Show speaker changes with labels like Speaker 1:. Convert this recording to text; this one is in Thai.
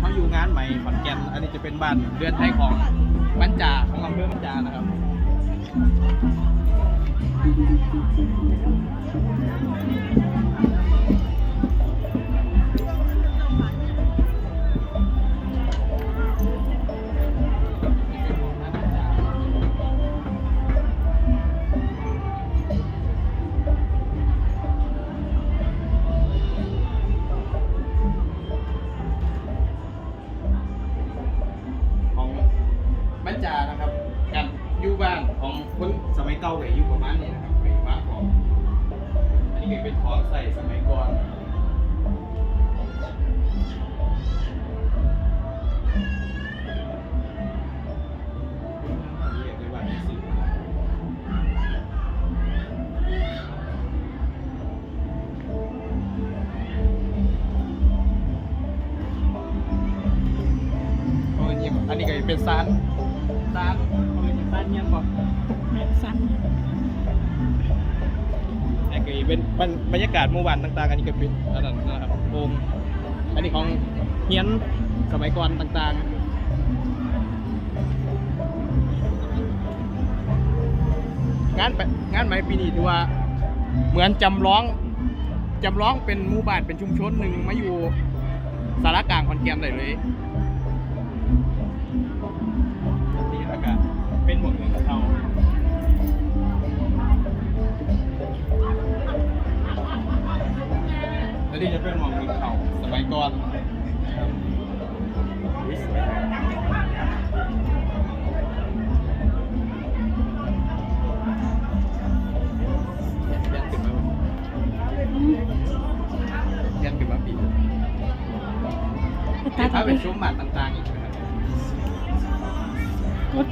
Speaker 1: เขาอยู่งานใหม่ขอนแก่นอันนี้จะเป็นบ้านเรือนไทยของบรรจาของอำเภอบรรจานะครับ จานะครับการอยู่บ้านของคนสมัยเก่าเลยอยู่ประมาณนี้นะครับเป็นบ้านของอันนี้เป็นของใส่สมัยก่อนเรียด้ว่าที่สุดโอ้ยนี่อันนี้ก็เป็นซาน ซานเขาเรียกซานเงียบบอก
Speaker 2: สั้นไอั
Speaker 1: นนี้เป็นบรรยากาศเมื่อวานต่างๆ อันนี้ก็เป็นอันนั้นนะครับโอมอันนี้ของเฮียนสมัยก่อนต่างๆงานไปงานไหมปีนี้ถือว่าเหมือนจำลองจำลองเป็นหมู่บ้านเป็นชุมชนหนึ่งมาอยู่สารกลางขอนแก่นได้เลย นี่จะเป็นหมองมีเขาสมัยก่อนนะครับอุ๊ยสวยนะยันขึ้นมายันขึ้นมาปี
Speaker 2: ตา
Speaker 1: ถ้า
Speaker 2: ตา
Speaker 1: เป็นซุ้มหมัดต่างๆอีกนะครับ
Speaker 2: รถ